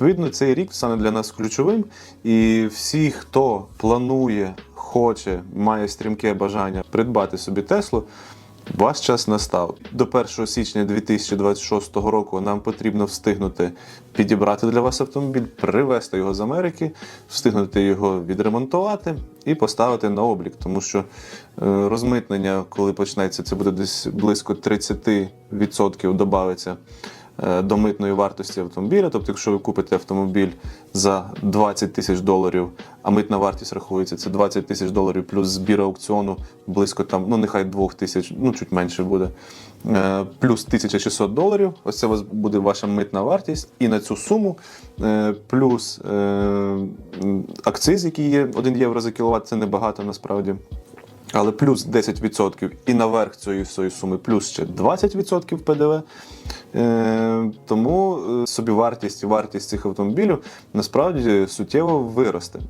Відповідно, цей рік стане для нас ключовим, і всі, хто планує, хоче, має стрімке бажання придбати собі Теслу. Ваш час настав. До 1 січня 2026 року нам потрібно встигнути підібрати для вас автомобіль, привезти його з Америки, встигнути його відремонтувати і поставити на облік. Тому що е, розмитнення, коли почнеться, це буде десь близько 30% додається до митної вартості автомобіля. Тобто, якщо ви купите автомобіль за 20 тисяч доларів, а митна вартість рахується, це 20 тисяч доларів плюс збір аукціону близько там, ну нехай 2 тисяч, ну чуть менше буде. е, Плюс 1600 доларів. Ось це вас буде ваша митна вартість. І на цю суму е, плюс е, акциз, який є 1 євро за кіловат, це небагато насправді. Але плюс 10% і наверх цієї суми плюс ще 20% ПДВ. Е, тому е, собівартість і вартість цих автомобілів насправді суттєво виросте.